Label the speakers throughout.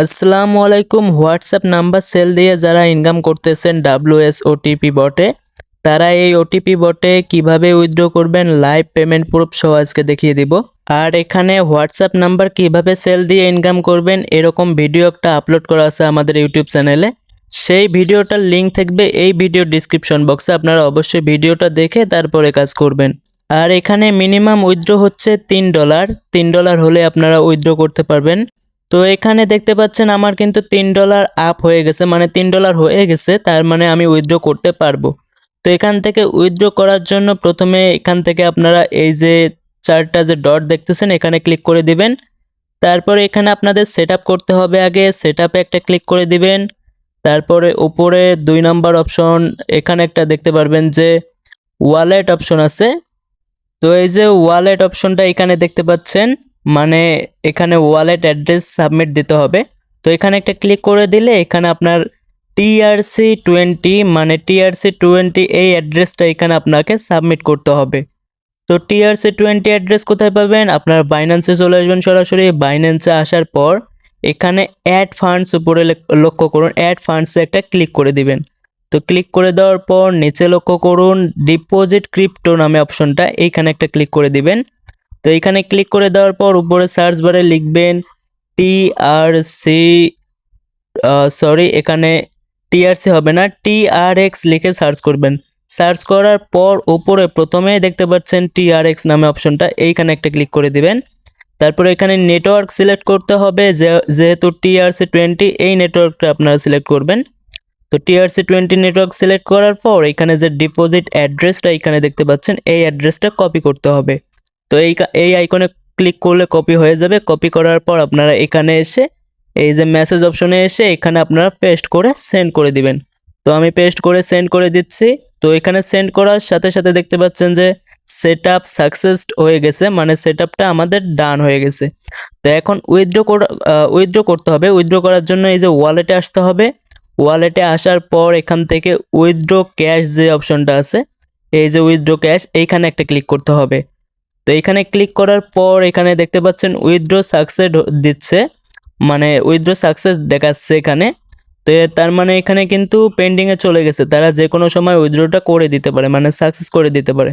Speaker 1: আসসালামু আলাইকুম। WhatsApp number sell দিয়ে যারা ইনকাম করতেছেন ডাব্লিউএস ওটিপি বটে তারা এই ওটিপি বটে কীভাবে উইথড্র করবেন লাইভ পেমেন্ট প্রুফ সহ আজকে দেখিয়ে দিব। আর এখানে হোয়াটসঅ্যাপ নাম্বার কীভাবে সেল দিয়ে ইনকাম করবেন এরকম ভিডিও একটা আপলোড করা আছে আমাদের ইউটিউব চ্যানেলে। সেই ভিডিওটার লিঙ্ক থাকবে এই ভিডিও ডিসক্রিপশন বক্সে আপনারা অবশ্যই ভিডিওটা দেখে তারপরে কাজ করবেন। আর এখানে মিনিমাম উইথড্র হচ্ছে তিন ডলার তিন ডলার হলে আপনারা উইথড্র করতে পারবেন। তো এখানে দেখতে পাচ্ছেন আমার কিন্তু তিন ডলার আপ হয়ে গেছে মানে তিন ডলার হয়ে গেছে, তার মানে আমি উইথড্র করতে পারব। তো এখান থেকে উইথড্র করার জন্য প্রথমে এখান থেকে আপনারা এই যে চারটা যে ডট দেখতেছেন, এখানে ক্লিক করে দিবেন। তারপরে এখানে আপনাদের সেট করতে হবে আগে সেট একটা ক্লিক করে দিবেন। তারপরে উপরে দুই নাম্বার অপশন এখানে একটা দেখতে পারবেন যে ওয়ালেট অপশন আছে। তো এই যে ওয়ালেট অপশনটা এখানে দেখতে পাচ্ছেন মানে এখানে ওয়ালেট অ্যাড্রেস সাবমিট দিতে হবে। তো এখানে একটা ক্লিক করে দিলে এখানে আপনার টিআরসি টোয়েন্টি মানে টিআরসি টোয়েন্টি এই অ্যাড্রেসটা এখানে আপনাকে সাবমিট করতে হবে। তো টিআরসি টোয়েন্টি অ্যাড্রেস কোথায় পাবেন? আপনার বাইন্যান্সে চলে আসবেন সরাসরি। বাইন্যান্সে আসার পর এখানে অ্যাড ফান্ডস উপরে লক্ষ্য করুন অ্যাড ফান্ডসে একটা ক্লিক করে দিবেন। তো ক্লিক করে দেওয়ার পর নিচে লক্ষ্য করুন ডিপোজিট ক্রিপ্টো নামে অপশনটা এইখানে একটা ক্লিক করে দিবেন। তো এখানে ক্লিক করে দেওয়ার পর উপরে সার্চ বারে লিখবেন টি আর সি সরি এখানে টিআরসি হবে না টি আর এক্স লিখে সার্চ করবেন। সার্চ করার পর উপরে প্রথমেই দেখতে পাচ্ছেন টি আর এক্স নামে অপশনটা এইখানে একটা ক্লিক করে দিবেন। তারপরে এখানে নেটওয়ার্ক সিলেক্ট করতে হবে যেহেতু টিআরসি টোয়েন্টি এই নেটওয়ার্কটা আপনারা সিলেক্ট করবেন। তো টিআরসি টোয়েন্টি নেটওয়ার্ক সিলেক্ট করার পর এখানে যে ডিপোজিট অ্যাড্রেসটা এখানে দেখতে পাচ্ছেন, এই অ্যাড্রেসটা কপি করতে হবে। তো এই এই আইকনে ক্লিক করলে কপি হয়ে যাবে। কপি করার পর আপনারা এখানে এসে এই যে মেসেজ অপশনে এসে এখানে আপনারা পেস্ট করে সেন্ড করে দিবেন। তো আমি পেস্ট করে সেন্ড করে দিচ্ছি। তো এখানে সেন্ড করার সাথে সাথে দেখতে পাচ্ছেন যে সেট আপ সাকসেস হয়ে গেছে মানে সেট আপটা আমাদের ডান হয়ে গেছে। তো এখন উইথড্র উইথড্র করতে হবে। উইথড্র করার জন্য এই যে ওয়ালেটে আসতে হবে। ওয়ালেটে আসার পর এখান থেকে উইথড্র ক্যাশ যে অপশনটা আছে, এই যে উইথড্র ক্যাশ এইখানে একটা ক্লিক করতে হবে। তো এখানে ক্লিক করার পর এখানে দেখতে পাচ্ছেন উইথড্র সাকসেস দিচ্ছে। মানে উইথড্র সাকসেস দেখাচ্ছে এখানে। তো তার মানে এখানে কিন্তু পেন্ডিংয়ে চলে গেছে। তারা যে কোনো সময় উইথড্রটা করে দিতে পারে মানে সাকসেস করে দিতে পারে।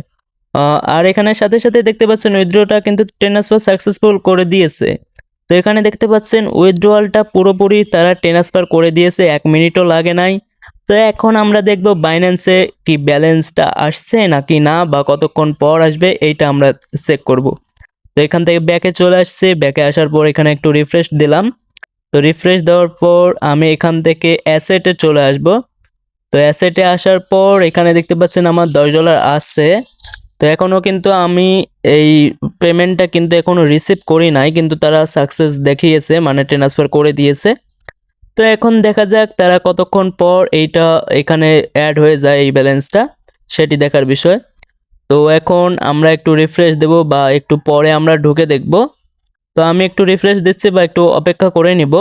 Speaker 1: আর এখানে সাথে সাথে দেখতে পাচ্ছেন উইথড্রটা কিন্তু ট্রান্সফার সাকসেসফুল করে দিয়েছে। তো এখানে দেখতে পাচ্ছেন উইথড্রয়ালটা পুরোপুরি তারা ট্রান্সফার করে দিয়েছে, এক মিনিটও লাগে নাই। তো এখন আমরা দেখব বাইন্যান্সে কি ব্যালেন্সটা আসছে নাকি না বা কতক্ষণ পর আসবে এইটা আমরা চেক করব। তো এখান থেকে ব্যাকে চলে আসছে। ব্যাকে আসার পর এখানে একটু রিফ্রেশ দিলাম। তো রিফ্রেশ দেওয়ার পর আমি এখান থেকে অ্যাসেটে চলে আসব। তো অ্যাসেটে আসার পর এখানে দেখতে পাচ্ছেন আমার দশ ডলার আছে তো এখনও কিন্তু আমি এই পেমেন্টটা কিন্তু এখনও রিসিভ করি নাই, কিন্তু তারা সাকসেস দেখিয়েছে মানে ট্রান্সফার করে দিয়েছে। তো এখন দেখা যাক তারা কতক্ষণ পর এইটা এখানে অ্যাড হয়ে যায় এই ব্যালেন্সটা সেটি দেখার বিষয়। তো এখন আমরা একটু রিফ্রেশ দেব বা একটু পরে আমরা ঢুকে দেখব। তো আমি একটু রিফ্রেশ দিচ্ছি বা একটু অপেক্ষা করে নিব।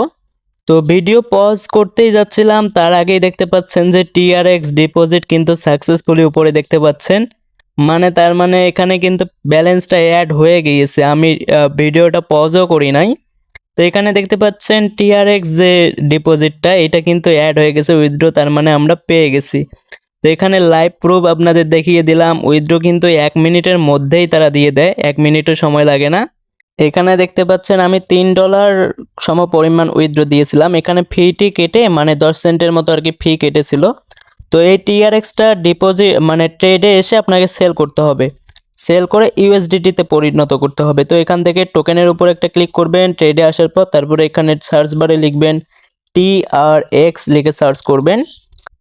Speaker 1: তো ভিডিও পজ করতেই যাচ্ছিলাম, তার আগেই দেখতে পাচ্ছেন যে টিআরএক্স ডিপোজিট কিন্তু সাকসেসফুলি উপরে দেখতে পাচ্ছেন। মানে তার মানে এখানে কিন্তু ব্যালেন্সটা অ্যাড হয়ে গিয়েছে। আমি ভিডিওটা পজও করি নাই। তো এখানে দেখতে পাচ্ছেন টিআরএক্স যে ডিপোজিটটা, এটা কিন্তু অ্যাড হয়ে গেছে উইথড্র তার মানে আমরা পেয়ে গেছি। তো এখানে লাইভ প্রুফ আপনাদের দেখিয়ে দিলাম উইথড্র কিন্তু এক মিনিটের মধ্যেই তারা দিয়ে দেয়, এক মিনিটও সময় লাগে না। এখানে দেখতে পাচ্ছেন আমি তিন ডলার সম পরিমাণ উইথড্র দিয়েছিলাম, এখানে ফিটি কেটে মানে দশ সেন্টের মতো আর কি ফি কেটেছিল। তো এই টিআরএক্সটা ডিপোজিট মানে ট্রেডে এসে আপনাকে সেল করতে হবে। সেল করে ইউএসডিটিতে পরিণত করতে হবে। তো এখান থেকে টোকেনের উপর একটা ক্লিক করবেন ট্রেডে আসার পর তারপরে এখানে সার্চ বারে লিখবেন টি আর এক্স লিখে সার্চ করবেন।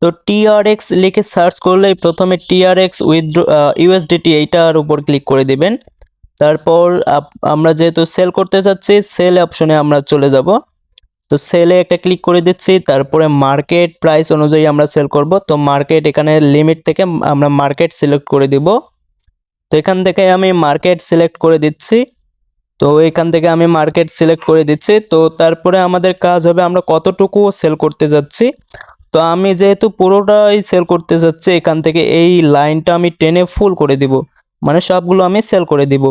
Speaker 1: তো টি আর এক্স লিখে সার্চ করলে প্রথমে T R X withdraw USDT এইটার উপর ক্লিক করে দিবেন। তারপর আমরা যেহেতু সেল করতে চাচ্ছি সেল অপশনে আমরা চলে যাব। তো সেলে একটা ক্লিক করে দিচ্ছি, তারপরে মার্কেট প্রাইস অনুযায়ী আমরা সেল করব। তো মার্কেট এখানে লিমিট থেকে আমরা মার্কেট সিলেক্ট করে দিব। তো এখান থেকে আমি মার্কেট সিলেক্ট করে দিচ্ছি। তো এখান থেকে আমি মার্কেট সিলেক্ট করে দিচ্ছি। তো তারপরে আমাদের কাজ হবে আমরা কতটুকু সেল করতে যাচ্ছি। তো আমি যেহেতু পুরোটাই সেল করতে যাচ্ছি, এখান থেকে এই লাইনটা আমি টেনে ফুল করে দিব। মানে সবগুলো আমি সেল করে দিব।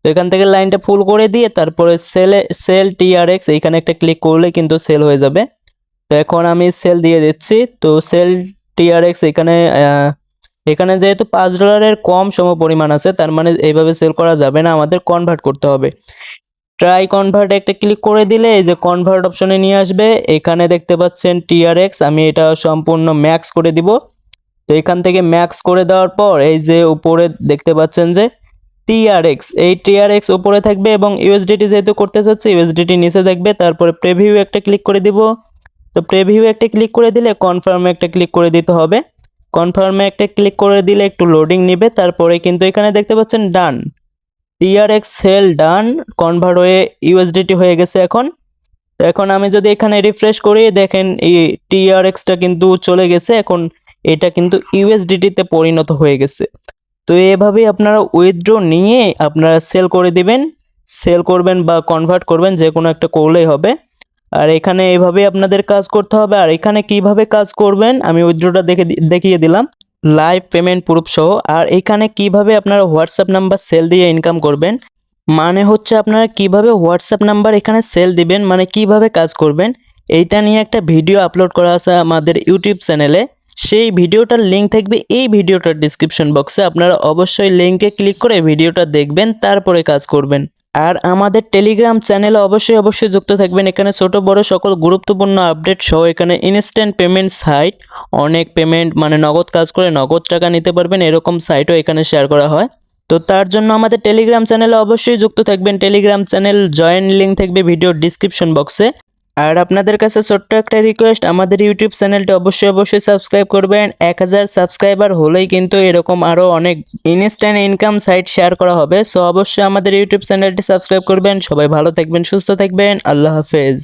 Speaker 1: তো এখান থেকে লাইনটা ফুল করে দিয়ে তারপরে সেলে সেল টিআরএক্স এইখানে একটা ক্লিক করলে কিন্তু সেল হয়ে যাবে। তো এখন আমি সেল দিয়ে দিচ্ছি। তো সেল টিআরএক্স এখানে এখানে যেহেতু পাঁচ ডলারের কম সম পরিমাণ আছে, তার মানে এইভাবে সেল করা যাবে না, আমাদের কনভার্ট করতে হবে। ট্রাই কনভার্ট একটা ক্লিক করে দিলে এই যে কনভার্ট অপশনে নিয়ে আসবে, এখানে দেখতে পাচ্ছেন টিআরএক্স আমি এটা সম্পূর্ণ ম্যাক্স করে দিব। তো এখান থেকে ম্যাক্স করে দেওয়ার পর এই যে উপরে দেখতে পাচ্ছেন যে টিআরএক্স এই টিআরএক্স উপরে থাকবে এবং ইউএসডিটি যেহেতু করতে চাচ্ছে ইউএসডিটি নিচে থাকবে তারপরে প্রেভিউ একটা ক্লিক করে দিব। তো প্রেভিউ একটা ক্লিক করে দিলে কনফার্মে একটা ক্লিক করে দিতে হবে। কনফার্মে একটা ক্লিক করে দিলে একটু লোডিং নেবে, তারপরে কিন্তু এখানে দেখতে পাচ্ছেন done TRX sell done convert হয়ে ইউএসডিটি হয়ে গেছে এখন। তো এখন আমি যদি এখানে রিফ্রেশ করি, দেখেন এই টিআরএক্সটা কিন্তু চলে গেছে, এখন এটা কিন্তু ইউএসডিটিতে পরিণত হয়ে গেছে। তো এভাবেই আপনারা উইথড্র নিয়ে আপনারা সেল করে দিবেন সেল করবেন বা কনভার্ট করবেন, যে কোনো একটা করলেই হবে। আর এখানে এভাবেই আপনাদের কাজ করতে হবে। আর এখানে কীভাবে কাজ করবেন আমি উইথড্রটা দেখে দেখিয়ে দিলাম। লাইভ পেমেন্ট প্রুফ সহ। আর এখানে কীভাবে আপনারা হোয়াটসঅ্যাপ নাম্বার সেল দিয়ে ইনকাম করবেন। মানে হচ্ছে আপনারা কীভাবে হোয়াটসঅ্যাপ নাম্বার এখানে সেল দিবেন মানে কীভাবে কাজ করবেন। এইটা নিয়ে একটা ভিডিও আপলোড করা আছে আমাদের ইউটিউব চ্যানেলে। সেই ভিডিওটার লিঙ্ক থাকবে এই ভিডিওটার ডিসক্রিপশন বক্সে। আপনারা অবশ্যই লিঙ্কে ক্লিক করে ভিডিওটা দেখবেন, তারপরে কাজ করবেন। আর আমাদের টেলিগ্রাম চ্যানেলে অবশ্যই অবশ্যই যুক্ত থাকবেন। এখানে ছোট, বড় সকল গুরুত্বপূর্ণ আপডেট সহ এখানে ইনস্ট্যান্ট পেমেন্ট সাইট অনেক পেমেন্ট মানে নগদ কাজ করে নগদ টাকা নিতে পারবেন। এরকম সাইটও এখানে শেয়ার করা হয়। তো তার জন্য আমাদের টেলিগ্রাম চ্যানেলে অবশ্যই যুক্ত থাকবেন। টেলিগ্রাম চ্যানেল জয়েন লিঙ্ক থাকবে ভিডিওর ডিসক্রিপশন বক্সে আর আপনাদের কাছে ছোট্ট একটা রিকোয়েস্ট আমাদের ইউটিউব চ্যানেলটি অবশ্যই অবশ্যই সাবস্ক্রাইব করবেন। এক হাজার সাবস্ক্রাইবার হলেই কিন্তু এরকম আরও অনেক ইনস্ট্যান্ট ইনকাম সাইট শেয়ার করা হবে। সো অবশ্যই আমাদের ইউটিউব চ্যানেলটি সাবস্ক্রাইব করবেন। সবাই ভালো থাকবেন, সুস্থ থাকবেন। আল্লাহ হাফেজ।